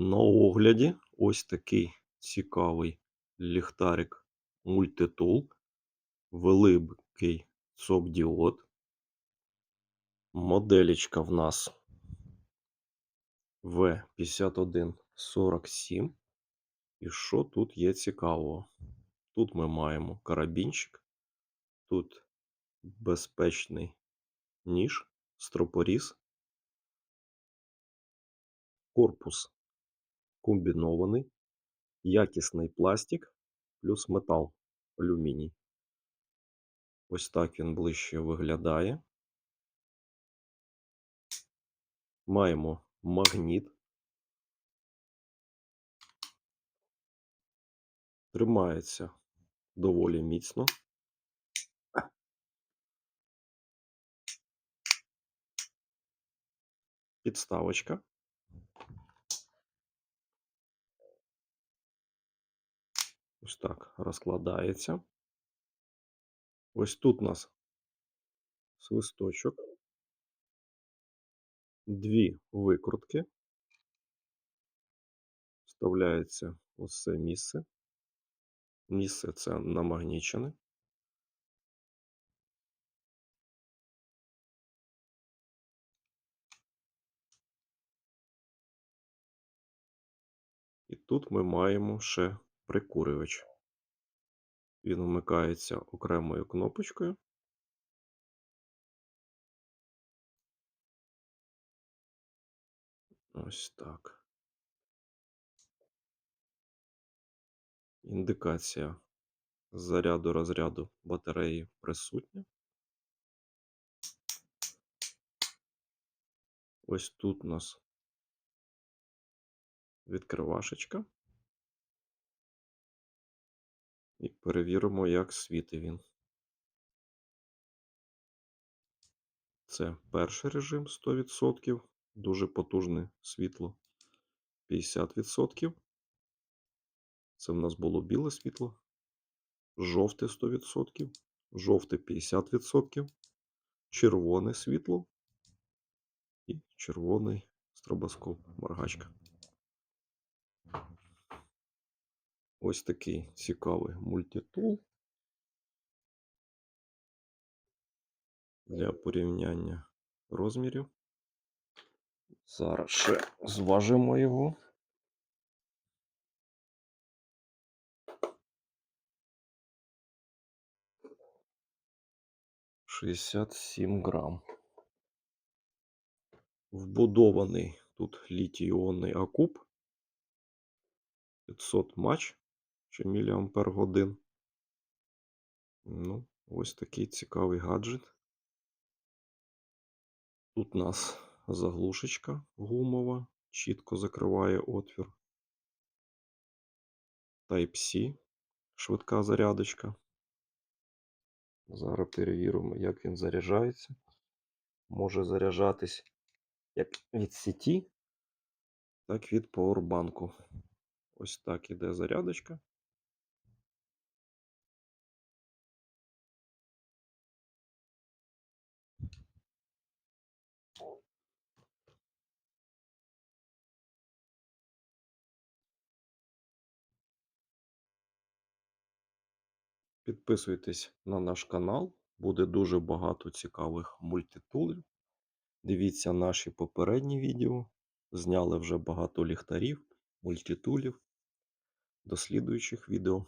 На огляді ось такий цікавий ліхтарик мультитул, великий ЦОП-діод. Моделічка в нас В5147. І що тут є цікавого? Тут ми маємо карабінчик, тут безпечний ніж, стропоріз, корпус комбінований, якісний пластик плюс метал алюміній. Ось так він ближче виглядає. Маємо магніт. Тримається доволі міцно. Підставочка. Ось так розкладається. Ось тут у нас свисточок. Дві викрутки. Вставляється ось це місце. Місце це намагнічене. І тут ми маємо ще прикурювач. Він вмикається окремою кнопочкою. Ось так. Індикація заряду розряду батареї присутня. Ось тут у нас відкривашечка. І перевіримо, як світить він. Це перший режим 100%. Дуже потужне світло 50%. Це в нас було біле світло. Жовте 100%, жовте 50%, червоне світло і червоний стробоскоп моргачка. Ось такий цікавий мультитул для порівняння розмірів. Зараз ще зважимо його. Шістдесят сім грам. Вбудований тут літій-іонний акуб 500 мач чи міліампер годин. Ну, ось такий цікавий гаджет. Тут у нас заглушечка гумова, чітко закриває отвір. Type-C, швидка зарядочка. Зараз перевіримо, як він заряджається. Може заряджатись як від сіті, так і від пауербанку. Ось так іде зарядочка. Підписуйтесь на наш канал, буде дуже багато цікавих мультитулів. Дивіться наші попередні відео. Зняли вже багато ліхтарів, мультитулів. До слідуючих відео.